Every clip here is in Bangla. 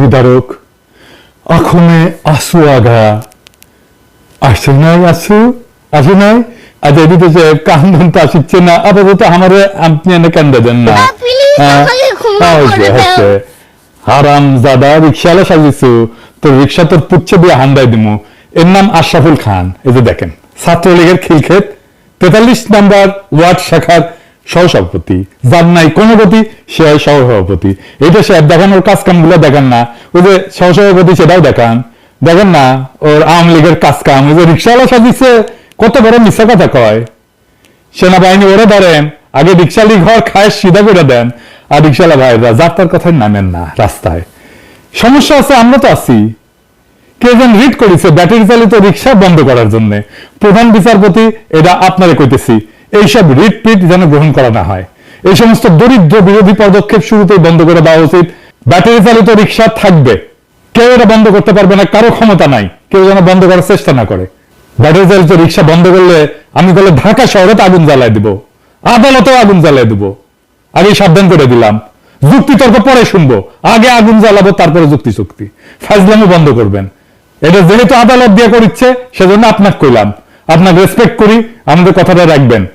বিদারক আখমে আসু আগা। আসছে নাই আসু? আসে নাই? আচ্ছা এদিকে যে কান্দন তা শিখছে না আপাতত আমারে আপনি এনে কান্দে দেন না। হ্যাঁ। হয়েছে। হারাম জাদা রিক্সাওয়ালা সাজিয়েছো তোর রিক্সা তোর পুচ্ছে দিয়ে হান্দাই দিমু। এর নাম আশরাফুল খান। এই যে দেখেন ছাত্রলীগের খিলক্ষেত তেতাল্লিশ নাম্বার ওয়ার্ড শাখার সহসভাপতি, যার নাই কোনো গতি সে হয় সহসভাপতি। এটা সে দেখানোর কাজ কামগুলো দেখান না, ওই যে সহসভাপতি সেটাও দেখান। দেখেন না, ওর আওয়ামী লীগের কাজ কাম ওই যে রিক্সাওয়ালা সাজিয়েছে, কত বড় মিথ্যা কথা কয়। সেনাবাহিনী ওরে ধরেন, আগে রিক্সা রিক্সালি ঘর খায়, সিধা করে দেন। আর রিক্সালা ভাইরা যাত্রার কথায় নামেন না রাস্তায়। সমস্যা আছে, আমরা তো আছি। কে যেন রিট করেছে ব্যাটারি চালিত রিক্সা বন্ধ করার জন্য। প্রধান বিচারপতি, এটা আপনারে কইতেছি। এইসব রিট পিট যেন গ্রহণ করা না হয়। এই সমস্ত দরিদ্র বিরোধী পদক্ষেপ শুরুতেই বন্ধ করে দেওয়া উচিত। ব্যাটারি চালিত রিক্সা থাকবে। কেউ এটা বন্ধ করতে পারবে না, কারও ক্ষমতা নাই। কেউ যেন বন্ধ করার চেষ্টা না করে। ব্যাটারি চালিত রিক্সা বন্ধ করলে আমি তাহলে ঢাকা শহরে আগুন জ্বালায় দিব। আদালতেও আগুন জ্বালায় দিব। আগে সাবধান করে দিলাম। যুক্তি তর্ক পরে শুনব। আগে আগুন জ্বালাবো, তারপরে যুক্তি চুক্তি ফাজলামো বন্ধ করবেন। এটা যেহেতু আদালত দিয়ে করিচ্ছে, সেজন্য আপনাকে কইলাম। আপনাকে রেসপেক্ট করি, আমাদের কথাটা রাখবেন।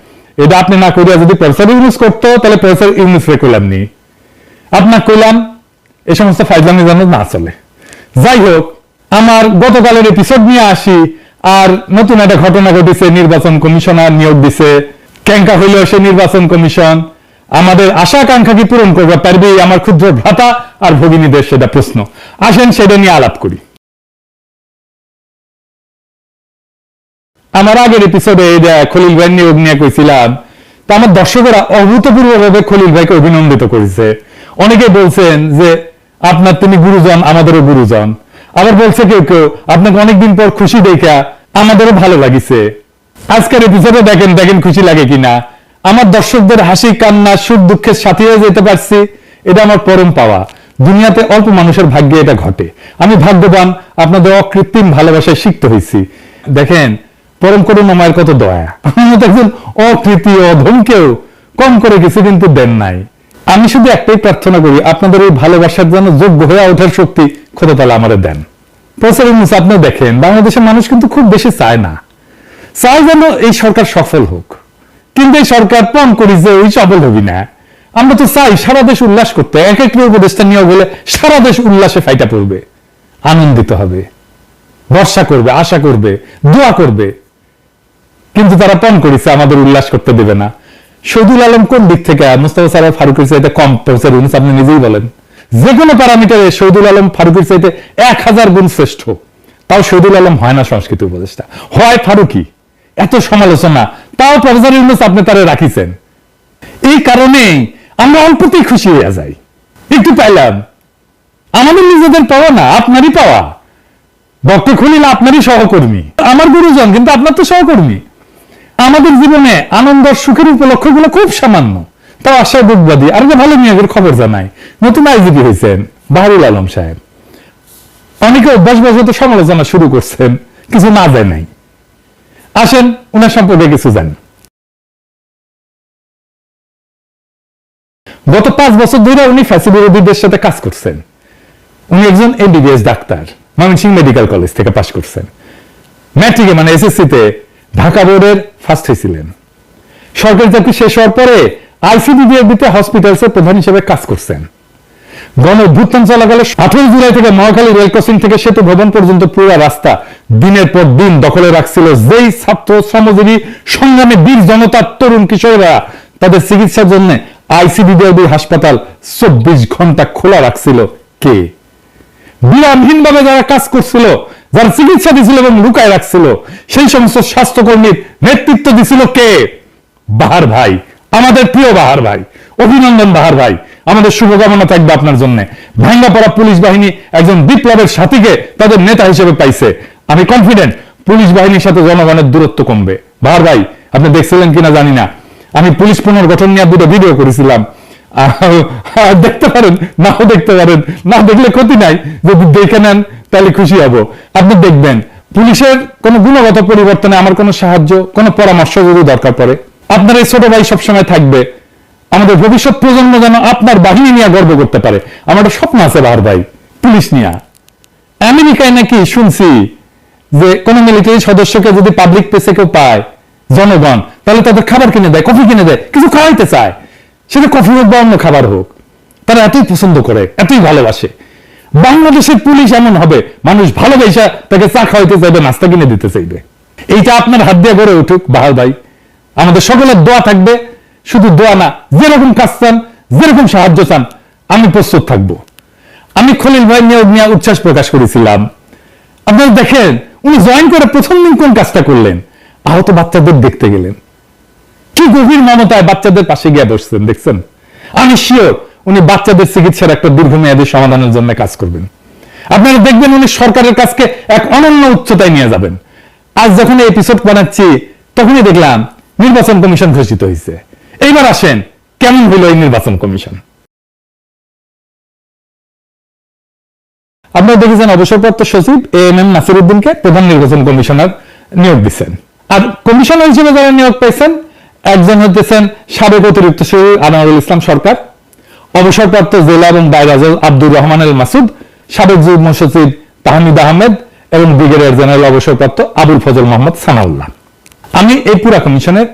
এটা আপনি না করিয়া যদি প্রফেসর ইউজ করতো, তাহলে প্রফেসর ইউনুস রে কইলাম নি। আপনাকে কইলাম এই সমস্ত ফাইজলামি যেন না চলে যাই হোক, আমার গতকালের এপিসোড নিয়ে আসি, আর নতুন একটা ঘটনা ঘটেছে, নির্বাচন কমিশনার নিয়োগ দিছে। ক্যাঙ্কা হইল সে নির্বাচন কমিশন। আমাদের আশা আকাঙ্ক্ষা কি পূরণ করবে পারবে আমার ক্ষুদ্র ভ্রাতা আর ভগিনীদের সেটা প্রশ্ন। আসেন সেটা নিয়ে আলাপ করি। আমার আগের এপিসোডে খলিল ভাই নিয়োগ নিয়ে কইছিলাম, তা আমার দর্শকেরা অভূতপূর্বভাবে খলিল ভাইকে অভিনন্দিত করেছে। অনেকে বলছেন যে, আপনার তিনি গুরুজন, আমাদেরও গুরুজন। আবার বলছে কেউ কেউ, আপনাকে অনেকদিন পর খুশি দেখা, আমাদেরও ভালো লাগিছে। আজকের এপিসোডে দেখেন দেখেন খুশি লাগে কিনা। আমার দর্শকদের হাসি, কান্না, সুখ, দুঃখের সাথী হয়ে যেতে পারছি, এটা আমার পরম পাওয়া। দুনিয়াতে অল্প মানুষের ভাগ্যে এটা ঘটে। আমি ভাগ্যবান, আপনাদের অকৃত্রিম ভালোবাসায় শিখতে হয়েছি। দেখেন পরম করুন মায়ের কত দয়া। একজন অকৃতি অধমকেও কম করে কিছু কিন্তু দেন নাই। আমি শুধু একটাই প্রার্থনা করি, আপনাদের এই ভালোবাসার জন্য যোগ্য হয়ে ওঠার শক্তি খোদা তালা আমাদের দেন আপনি দেখেন, বাংলাদেশের মানুষ কিন্তু খুব বেশি চায় না। চায় যেন এই সরকার সফল হোক। কিন্তু এই সরকার পণ করি যে ওই সফল হবি না। আমরা তো চাই সারা দেশ উল্লাস করতে, এক এক উপদেষ্টা সারা দেশ উল্লাসে ফাইটা পড়বে। আনন্দিত হবে। ভরসা করবে, আশা করবে, দোয়া করবে। কিন্তু তারা পণ করেছে, আমাদের উল্লাস করতে দেবে না। শহীদুল আলম কোন দিক থেকে? মুস্তাফা সারা ফারুকের চাইতে কম প্রফেসর ইউনুস আপনি নিজেই বলেন। যে কোনো প্যারামিটারে শহীদুল আলম ফারুকের চাইতে এক হাজার গুণ শ্রেষ্ঠ। তাও শহীদুল আলম হয় না সংস্কৃতি উপদেষ্টা। হয় ফারুকি এত সমালোচনা। তাও প্রফেসর ইউনুস আপনি তারা রাখিছেন। এই কারণেই আমরা অল্পতেই খুশি হয়ে যাই। একটু পাইলাম। আমাদের নিজেদের পাওয়া না, আপনারই পাওয়া। ডক্টর খলিল আপনারই সহকর্মী। আমার গুরুজন, কিন্তু আপনার তো সহকর্মী। আমাদের জীবনে আনন্দ সুখের উপলক্ষগুলো খুব সামান্য। তাও আশায় বুকবাদী আর একটা ভালো নিয়োগের খবর জানাই। নতুন আইজিপি হয়েছেন বাহারুল আলম সাহেব। অনেকে অভ্যাসবশত সমালোচনা শুরু করছেন, কিছু না যায় নাই আসেন, উনার সম্পর্কে কিছু জানি। গত পাঁচ বছর ধরে উনি ফ্যাসি বিরোধীদের সাথে কাজ করছেন। উনি একজন MBBS doctor, Mymensingh medical college থেকে পাশ করছেন। ম্যাট্রিকে মানে এসএসসি তে ঢাকা বোর্ডের ফার্স্ট হয়েছিলেন সরকারি চাকরি শেষ হওয়ার পরে আইসিডিডিএবিতে হসপিটালসে প্রধান হিসেবে কাজ করছেন। গণ অভ্যুত্থান চলাকালে আঠারো জুলাই থেকে মহাখালী রেল ক্রসিং থেকে সেতু ভবন পর্যন্ত পুরো রাস্তা দিনের পর দিন দখলে রাখছিল। যেই ছাত্র, শ্রমজীবী সংগ্রামে বীর জনতার তরুণ কিশোররা তাদের চিকিৎসার জন্য আইসিডিডিএবি হাসপাতাল চব্বিশ ঘণ্টা খোলা রাখছিল। কে? বিরামহীন ভাবে যারা কাজ করছিল যারা চিকিৎসা দিছিল এবং লুকায় রাখছিল, সেই সমস্ত স্বাস্থ্যকর্মীর নেতৃত্ব দিছিল কে? বাহার ভাই, আমাদের প্রিয় বাহার ভাই। অভিনন্দন বাহার ভাই। আমাদের শুভকামনা থাকবে আপনার জন্য। ভাঙ্গা পড়া পুলিশ বাহিনী একজন বিপ্লবের সাথীকে তাদের নেতা হিসেবে পাইছে। আমি কনফিডেন্ট পুলিশ বাহিনীর সাথে জনগণের দূরত্ব কমবে। বাহার ভাই, আপনি দেখছিলেন কিনা জানি না। আমি পুলিশ পুনর্গঠন নিয়ে দুটো ভিডিও করেছিলাম। দেখতে পারেন, নাও দেখতে পারেন। না দেখলে ক্ষতি নাই। যদি দেখে নেন তাহলে খুশি হব। আপনি দেখবেন, পুলিশের কোনো গুণগত পরিবর্তনে আমার কোনো সাহায্য, কোনো পরামর্শ যদি দরকার পড়ে, আপনার এই ছোট ভাই সবসময় থাকবে। আমাদের ভবিষ্যৎ প্রজন্ম যেন আপনার বাহিনী নিয়ে গর্ব করতে পারে। আমার একটা স্বপ্ন আছে বাহার ভাই, পুলিশ নিয়া। আমেরিকায় নাকি শুনছি যে কোন মিলিটারি সদস্যকে যদি পাবলিক প্লেসে কেউ পায়, জনগণ, তাহলে তাদের খাবার কিনে দেয় কফি কিনে দেয়, কিছু খাওয়াইতে চায়। সেটা কফি হোক বা অন্য খাবার হোক, তারা এতই পছন্দ করে, এতই ভালোবাসে। বাংলাদেশের পুলিশ এমন হবে, মানুষ ভালোবাসা তাকে চা খাওয়াইতে চাইবে, নাস্তা কিনে দিতে চাইবে। এইটা আপনার হাত দিয়ে গড়ে উঠুক বাহার ভাই। আমাদের সকলের দোয়া থাকবে, শুধু দোয়া না, যেরকম কাজ চান, যেরকম সাহায্য চান, আমি প্রস্তুত থাকব। আমি খলিল ভাই নিয়ে নিয়ে উচ্ছ্বাস প্রকাশ করেছিলাম। আপনারা দেখেন, উনি জয়েন করে প্রথম দিন কোন কাজটা করলেন? আহত বাচ্চাদের দেখতে গেলেন। কি গভীর মমতায় বাচ্চাদের পাশে গিয়ে বসছেন, দেখছেন? আমি শিওর উনি বাচ্চাদের চিকিৎসার একটা দীর্ঘমেয়াদী সমাধানের জন্য কাজ করবেন। আপনারা দেখবেন উনি সরকারের কাছকে এক অনন্য উচ্চতায় নিয়ে যাবেন। আজ যখন এই এপিসোড বানাচ্ছি, তখনই দেখলাম নির্বাচন কমিশন ঘোষিত হয়েছে। এইবার আসেন, কেমন হলো এই নির্বাচন কমিশন? আপনারা দেখেছেন অবসরপ্রাপ্ত সচিব এ এম এম নাসিরুদ্দিনকে প্রধান নির্বাচন কমিশনার নিয়োগ দিচ্ছেন। আর কমিশনার হিসেবে যারা নিয়োগ পেয়েছেন একজন হতেছেন সাবেক অতিরিক্ত সচিব আনোয়ারুল ইসলাম সরকার। অবসরপ্রাপ্ত জেলা এবং জজ আব্দুর রহমান আল মাসুদ, সাবেক যুগ্ম সচিব তাহমিদ আহমেদ এবং ব্রিগেডিয়ার জেনারেল অবসরপ্রাপ্ত আবুল ফজল মোহাম্মদ সানাউল্লাহ। আমি এই পুরা কমিশনের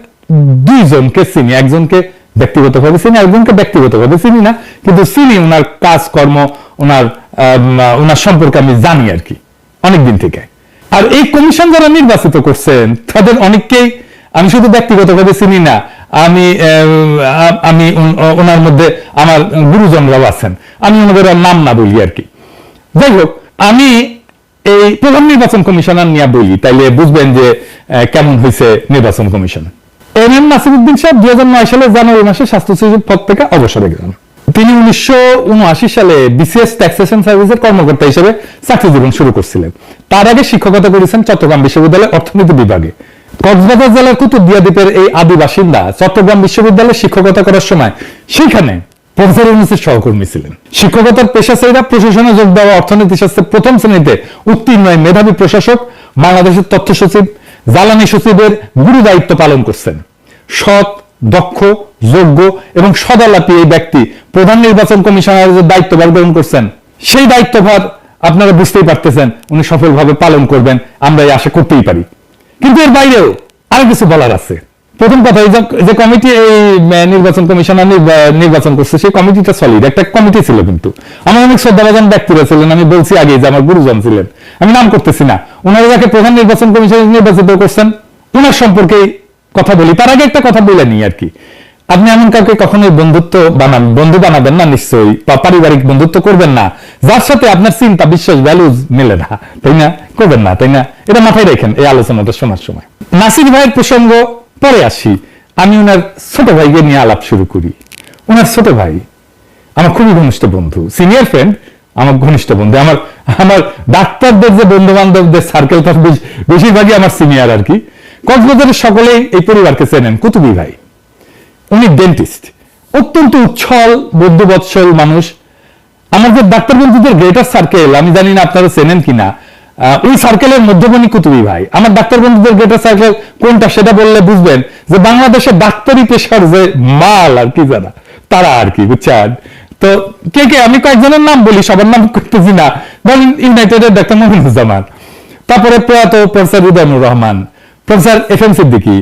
দুইজনকে চিনি, একজনকে ব্যক্তিগতভাবে চিনি, একজনকে ব্যক্তিগতভাবে চিনি না, কিন্তু চিনি ওনার কাজকর্ম ওনার ওনার সম্পর্কে আমি জানি আর কি, অনেকদিন থেকে। আর এই কমিশন যারা নির্বাচিত করছেন, তাদের অনেককেই আমি শুধু ব্যক্তিগতভাবে চিনি না আমি আমি ওনার মধ্যে আমার গুরুজনরাও আছেন। আমি ওনাদের নাম না বলি আর কি। যাই হোক, আমি এই প্রধান নির্বাচন কমিশনার নিয়ে বলি, তাইলে বুঝবেন যে কেমন হয়েছে নির্বাচন কমিশন। এম এম নাসিরুদ্দিন সাহেব দুই হাজার নয় সালের জানুয়ারি মাসে স্বাস্থ্য সচিব পদ থেকে অবসরে গেলেন। তিনি উনিশশো উনআশি সালে বিসিএস ট্যাক্সেশন সার্ভিসের কর্মকর্তা হিসেবে চাকরি জীবন শুরু করছিলেন। তার আগে শিক্ষকতা করেছেন চট্টগ্রাম বিশ্ববিদ্যালয়ের অর্থনীতি বিভাগে। কক্সবাজার জেলার কুতুবদিয়া দ্বীপের এই আদি বাসিন্দা চট্টগ্রাম বিশ্ববিদ্যালয়ে শিক্ষকতা করার সময় সেখানে প্রফেসর সহকর্মী ছিলেন। শিক্ষকতার প্রশাসনে যোগ দেওয়া অর্থনীতি শাস্ত্রে প্রথম শ্রেণীতে উত্তীর্ণ মেধাবী প্রশাসক, বাংলাদেশের তথ্য সচিব, জ্বালানি সচিবের গুরু দায়িত্ব পালন করছেন। সৎ, দক্ষ, যোগ্য এবং সদালাপী এই ব্যক্তি প্রধান নির্বাচন কমিশনারের যে দায়িত্বভার গ্রহণ করছেন, সেই দায়িত্বভার আপনারা বুঝতেই পারতেছেন, উনি সফলভাবে পালন করবেন। আমরা এই আশা করতেই পারি। কিন্তু এর বাইরেও আরও কিছু বলার আছে। প্রথম কথা, এই যে- কমিটি এই নির্বাচন কমিশনার নির্বাচন করছে, সেই কমিটিটা সলিড একটা কমিটি ছিল কিন্তু। আমার অনেক শ্রদ্ধাভাজন ব্যক্তিরা ছিলেন, আমি বলছি আগে যে আমার গুরুজন ছিলেন, আমি নাম করতেছি না। ওনারা যাকে প্রধান নির্বাচন কমিশন নির্বাচিত করছেন ওনার সম্পর্কে কথা বলি, তার আগে একটা কথা বলে নিই আর কি। আপনি এমন কাউকে কখনোই বন্ধুত্ব বানান, বন্ধু বানাবেন না নিশ্চয়ই, বা পারিবারিক বন্ধুত্ব করবেন না। যার সাথে আপনার চিন্তা, বিশ্বাস ভ্যালুজ মেলে না, তাই না? করবেন না, তাই না? এটা মাথায় রাখেন এই আলোচনাটা শোনার সময়। নাসির ভাইয়ের প্রসঙ্গ পরে আসি। আমি ওনার ছোট ভাইকে নিয়ে আলাপ শুরু করি। ওনার ছোট ভাই আমার খুবই ঘনিষ্ঠ বন্ধু সিনিয়র ফ্রেন্ড আমার ঘনিষ্ঠ বন্ধু, আমার আমার ডাক্তারদের যে বন্ধু বান্ধবদের সার্কেল তার বেশিরভাগই আমার সিনিয়র আর কি। কক্সবাজারের সকলেই এই পরিবারকে চেনেন, কুতুবি ভাই। উনি ডেন্টিস্ট অত্যন্ত উচ্ছল বদ্ধবৎসল মানুষ। আমাদের ডাক্তার বন্ধুদের গ্রেটার সার্কেল আমি জানি না আপনারা চেনেন কিনা ওই সার্কেলের মধ্যমণি কুতুবি ভাই? আমার ডাক্তার বন্ধুদের গ্রেটার সার্কেল কোনটা সেটা বললে বুঝবেন যে বাংলাদেশের ডাক্তারি পেশার যে মাল আর কি জানা, তারা আর কি, বুঝছেন? তো কে কে, আমি কয়েকজনের নাম বলি, সবার নাম করতেছি না। ধরেন ইউনাইটেডের ডাক্তার মহিনুজ্জামান, তারপরে প্রয়াত professor Hridoynur Rahman, professor F M Siddiqui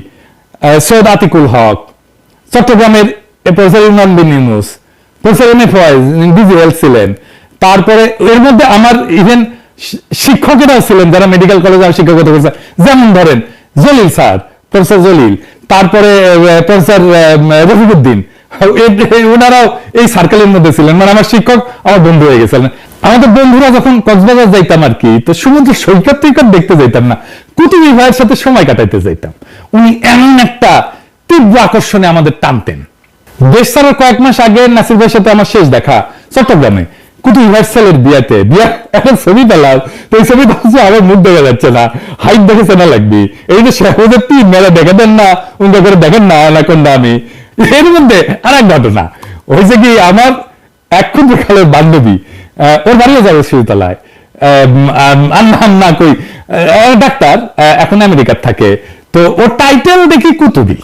Syed Atikul Haque চট্টগ্রামের professor Imran bin Yunus, professor M A Foyez DG health ছিলেন। তারপরে এর মধ্যে আমার ইভেন শিক্ষকেরাও ছিলেন, যারা মেডিকেল কলেজে শিক্ষকতা করছেন। যেমন ধরেন জলিল স্যার, প্রফেসর জলিল। তারপরে প্রফেসর রফিকুদ্দিন। ওনারাও এই সার্কেলের মধ্যে ছিলেন। মানে আমার শিক্ষক, আমার বন্ধু হয়ে গেছিলেন। আমাদের বন্ধুরা যখন কক্সবাজার যাইতাম আর কি, তো সমুদ্র সৈকত দেখতে যাইতাম না। কুতুবি ভাইয়ের সাথে সময় কাটাইতে যাইতাম। উনি এমন একটা তীব্র আকর্ষণে আমাদের টানতেন। দেশ ছাড়ার কয়েক মাস আগে নাসির ভাইয়ের সাথে আমার শেষ দেখা, চট্টগ্রামে। ছেলের বিয়াতে। বিয়া ছবি পেলাম তো এই ছবি আমার মুখ দেখা যাচ্ছে না। হাইট দেখেছে না লাগবে। এই যে শেখদের তিন মেলা দেখে দেন না করে দেখেন না না কোন আমি এর মধ্যে আর এক ঘটনা। হয়েছে কি, আমার ক্ষুদ্র কালের বান্ধবী ওর বাড়িও যাবে শিবতলায় না কই ডাক্তার এখন আমেরিকার থাকে। তো ওর টাইটেল দেখি কুতুবি।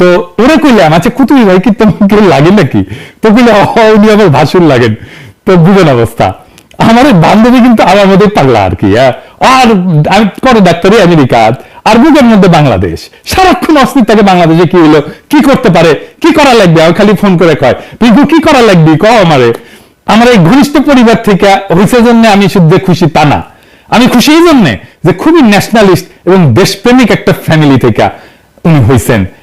তো ওরে কইলাম আচ্ছা কুতুবি ভাই কি তোমাকে লাগে নাকি? তো কইলে "হ, উনি আমার ভাসুর লাগেন। তো বুঝেন অবস্থা। আমার বান্ধবী কিন্তু আমার মধ্যে পাগলা আর কি হ্যাঁ। আর আমি করে ডাক্তারি আমেরিকা। আর বুকের মধ্যে বাংলাদেশ। সারাক্ষণ অস্থির থাকে বাংলাদেশে কি হলো কি করতে পারে? কি করা লাগবে? আমার খালি ফোন করে কয় পিকু কি করা লাগবে? ক আমারে। আমার এই ঘনিষ্ঠ পরিবার থেকে হয়েছে জন্য আমি শুদ্ধ খুশি তা না। আমি খুশি এই জন্যে যে খুবই ন্যাশনালিস্ট এবং দেশপ্রেমিক একটা ফ্যামিলি থেকে উনি হয়েছেন আহ,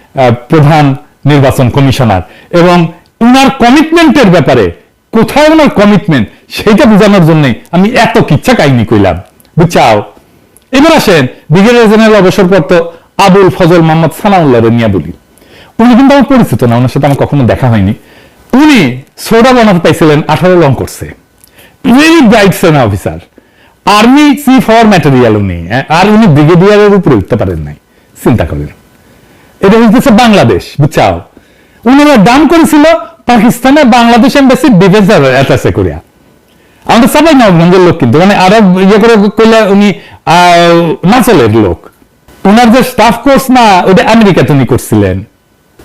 প্রধান নির্বাচন কমিশনার। এবং উনার কমিটমেন্টের ব্যাপারে কোথায় ওনার কমিটমেন্ট সেটা বোঝানোর জন্যই আমি এত কিচ্ছা কাহিনী কইলাম। বুঝছাও? এবার আসেন ব্রিগেডিয়ার জেনারেল অবসরপ্রাপ্ত আবুল ফজল মোহাম্মদ সানাউল্লাহ নিয়া বলি। উনি কিন্তু আমার পরিচিত না ওনার সাথে আমার কখনো দেখা হয়নি। উনি সোডা বানাতে পাইছিলেন আঠারো লং করছে ভেরি ব্রাইট সেনা অফিসার আর্মি চিফ হওয়ার ম্যাটেরিয়াল উনি হ্যাঁ, আর উনি ব্রিগেডিয়ারের উপরে উঠতে পারেন নাই। চিন্তা করেন। এটা হইতেছে বাংলাদেশ, বুঝছাও? উনারা দান করেছিল পাকিস্তানে বাংলাদেশ এম্বাসি ডিফেন্স অ্যাটাচে করিয়া। আমাদের সবাই নবগঞ্জের লোক কিন্তু। মানে আরব ইয়ে করে করলে উনি নাচলের লোক। ওনার যে স্টাফ কোর্স না, ওটা আমেরিকাতে উনি করছিলেন।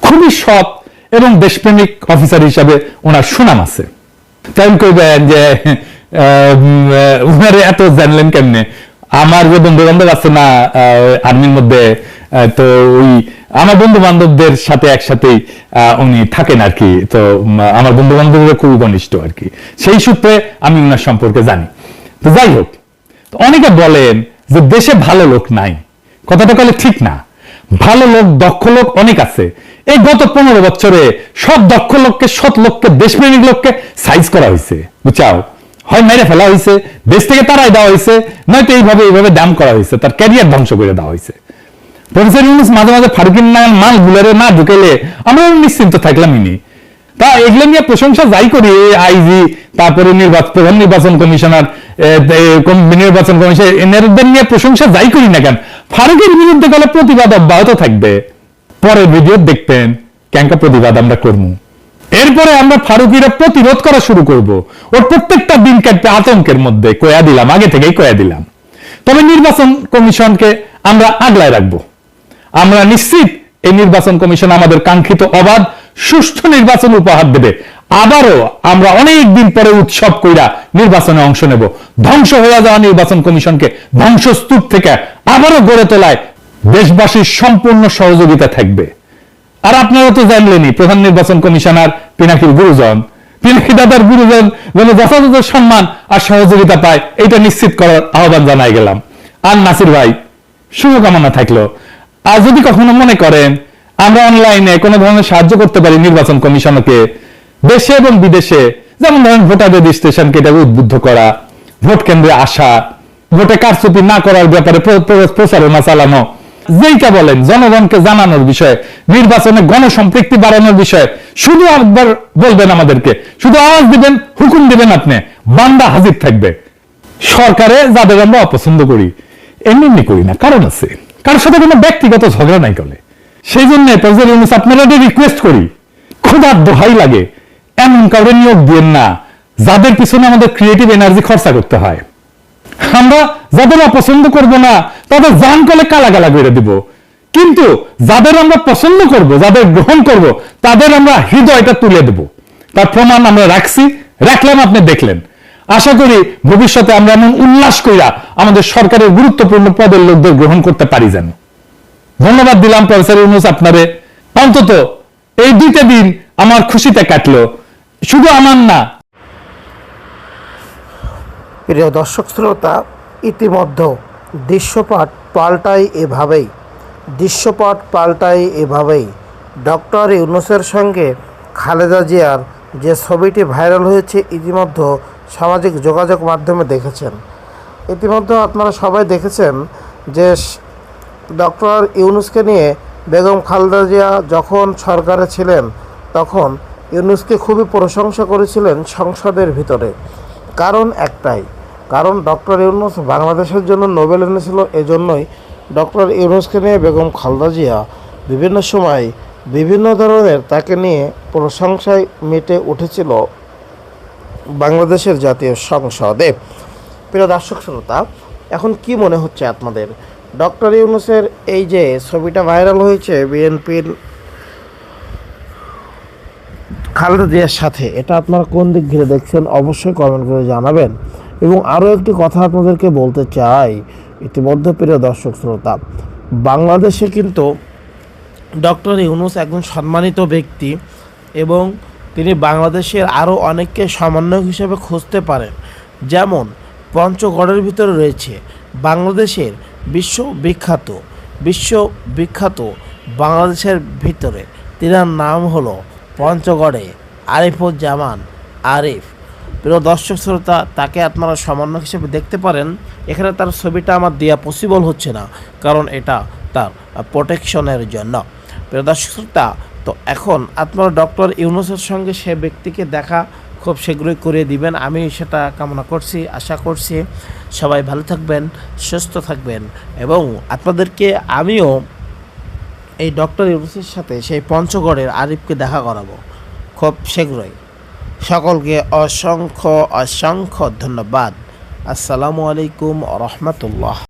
খুবই সৎ এবং দেশপ্রেমিক অফিসার হিসাবে ওনার সুনাম আছে। তাই কইবেন যে উনারে এত জানলেন কেমনে? আমার যে বন্ধু বান্ধব আছে না আর্মির মধ্যে তো ওই আমার বন্ধু বান্ধবদের সাথে একসাথেই উনি থাকেন আর কি তো আমার বন্ধু বান্ধবদের খুব ঘনিষ্ঠ আর কি সেই সূত্রে আমি উনার সম্পর্কে জানি। তো যাই হোক অনেকে বলেন যে দেশে ভালো লোক নাই। কথাটা বলে ঠিক না। ভালো লোক, দক্ষ লোক অনেক আছে। এই গত পনেরো বছরে সব দক্ষ লোককে, সৎ লোককে, দেশপ্রেমিক লোককে সাইজ করা হয়েছে। বুঝাও হয় মেরে ফেলা হয়েছে, দেশ থেকে তারাই দেওয়া হয়েছে, নয়তো এইভাবে এইভাবে দাম করা হয়েছে, তার ক্যারিয়ার ধ্বংস করে দেওয়া হয়েছে। প্রফেসর ইউনুস মাঝে মাঝে ফারুকিন নাগান মাল গুলারে না ঢুকেলে আমরা নিশ্চিন্ত থাকলামই নি তা এগুলো নিয়ে প্রশংসা যাই করি আইজি, তারপরে নির্বাচন প্রধান নির্বাচন কমিশনার নির্বাচন কমিশন এনাদের নিয়ে প্রশংসা যাই করি না কেন? ফারুকের বিরুদ্ধে গেলে প্রতিবাদ অব্যাহত থাকবে। পরের ভিডিও দেখবেন ক্যাঙ্কা প্রতিবাদ আমরা করব? এরপরে আমরা ফারুকিরা প্রতিরোধ করা শুরু করব। ওর প্রত্যেকটা দিন কাটবে আতঙ্কের মধ্যে কয়া দিলাম, আগে থেকেই কয়া দিলাম। তবে নির্বাচন কমিশনকে আমরা আগলায় রাখব। আমরা নিশ্চিত এই নির্বাচন কমিশন আমাদের কাঙ্ক্ষিত অবাধ, সুষ্ঠু নির্বাচন উপহার দেবে। আবারও আমরা অনেক দিন পরে উৎসব কইরা নির্বাচনে অংশ নেব। ধ্বংস হয়ে যাওয়া নির্বাচন কমিশনকে ধ্বংসস্তূপ থেকে আবারও গড়ে তোলায় দেশবাসীর সম্পূর্ণ সহযোগিতা থাকবে। আর আপনারা তো জানলেনই, প্রধান নির্বাচন কমিশনার পিনাকির গুরুজন। পিনাকি দাদার গুরুজন যেন যথাযথ সম্মান আর সহযোগিতা পায় এটা নিশ্চিত করার আহ্বান জানাই গেলাম। আর নাসির ভাই, শুভকামনা থাকল। আর যদি কখনো মনে করেন, আমরা অনলাইনে কোনো ধরনের সাহায্য করতে পারি নির্বাচন কমিশনকে, দেশে এবং বিদেশে, যেমন ধরেন ভোটার রেজিস্ট্রেশনকে এটা উদ্বুদ্ধ করা, ভোট কেন্দ্রে আসা, ভোটে কারচুপি না করার ব্যাপারে প্র- প্র- প্রচারণা চালানো, যেইটা বলেন, জনগণকে জানানোর বিষয়ে, নির্বাচনে গণসম্পৃক্তি বাড়ানোর বিষয়ে, শুধু একবার বলবেন আমাদেরকে, শুধু আওয়াজ দিবেন, হুকুম দিবেন আপনি, বান্দা হাজির থাকবে। সরকারে যাদের আমরা অপছন্দ করি এমনি করি না, কারণ আছে। কারোর সাথে কোনো ব্যক্তিগত ঝগড়া নাই কলে সেই জন্য আপনারা রিকোয়েস্ট করি, ক্ষুধার দোহাই লাগে, এমন কাউরে নিয়োগ দিয়েন না, যাদের পিছনে আমাদের ক্রিয়েটিভ এনার্জি খরচা করতে হয়। আমরা যাদের অপছন্দ করব না, তাদের জান কলে কালা কালা করে দিব। কিন্তু যাদের আমরা পছন্দ করব, যাদের গ্রহণ করব, তাদের আমরা হৃদয়টা তুলে দেব। তার প্রমাণ আমরা রাখছি, রাখলাম, আপনি দেখলেন। আশা করি ভবিষ্যতে আমরা এমন উল্লাস কইরা আমাদের সরকারের গুরুত্বপূর্ণ পদের লোকদের গ্রহণ করতে পারি যেন। ধন্যবাদ দিলাম প্রফেসর ইউনুস আপনারে। অন্তত এই দুইটা দিন আমার খুশিতে কাটলো। শুধু আমার না। প্রিয় দর্শক শ্রোতা, ইতিমধ্যে দৃশ্যপট পাল্টায় এভাবেই, দৃশ্যপট পাল্টায় এভাবেই ডক্টর ইউনুসের সঙ্গে খালেদা জিয়ার যে ছবিটি ভাইরাল হয়েছে, ইতিমধ্যে সামাজিক যোগাযোগ মাধ্যমে দেখেছেন। ইতিমধ্যে আপনারা সবাই দেখেছেন যে ডক্টর ইউনুসকে নিয়ে বেগম খালেদা জিয়া যখন সরকারে ছিলেন, তখন ইউনুসকে খুবই প্রশংসা করেছিলেন সংসদের ভিতরে। কারণ একটাই, কারণ ডক্টর ইউনুস বাংলাদেশের জন্য নোবেল এনেছিল, এজন্যই ডক্টর ইউনুসকে নিয়ে বেগম খালেদা জিয়া বিভিন্ন সময় বিভিন্ন ধরনের তাকে নিয়ে প্রশংসায় মেটে উঠেছিল। বাংলাদেশের জাতীয় সংসদে। প্রিয় দর্শক শ্রোতা, এখন কি মনে হচ্ছে আপনাদের? ডক্টর ইউনুসের এই যে ছবিটা ভাইরাল হয়েছে বিএনপির খালেদা জিয়ার সাথে, এটা আপনারা কোন দিক ঘিরে দেখছেন অবশ্যই কমেন্ট করে জানাবেন। এবং আরও একটি কথা আপনাদেরকে বলতে চাই, ইতিমধ্যে প্রিয় দর্শক শ্রোতা, বাংলাদেশে কিন্তু ডক্টর ইউনুস একজন সম্মানিত ব্যক্তি এবং তিনি বাংলাদেশের আরও অনেককে সমন্বয়ক হিসেবে খুঁজতে পারেন। যেমন, পঞ্চগড়ের ভিতরে রয়েছে বাংলাদেশের বিশ্ব বিখ্যাত বিশ্ব বিখ্যাত বাংলাদেশের ভিতরে। তিনার নাম হলো পঞ্চগড়ে আরিফুজ্জামান আরিফ। প্রিয় দর্শক শ্রোতা, তাকে আপনারা সমন্বয়ক হিসেবে দেখতে পারেন। এখানে তার ছবিটা আমার দেওয়া পসিবল হচ্ছে না, কারণ এটা তার প্রোটেকশনের জন্য। প্রিয় দর্শক শ্রোতা তো এখন আপনারা ডক্টর ইউনুসের সঙ্গে সে ব্যক্তিকে দেখা খুব শীঘ্রই করিয়ে দিবেন। আমি সেটা কামনা করছি, আশা করছি। সবাই ভালো থাকবেন, সুস্থ থাকবেন এবং আপনাদেরকে আমিও এই ডক্টর ইউনুসের সাথে সেই পঞ্চগড়ের আরিফকে দেখা করাবো খুব শীঘ্রই। সকলকে অসংখ্য অসংখ্য ধন্যবাদ। আসসালামু আলাইকুম রহমতুল্লাহ।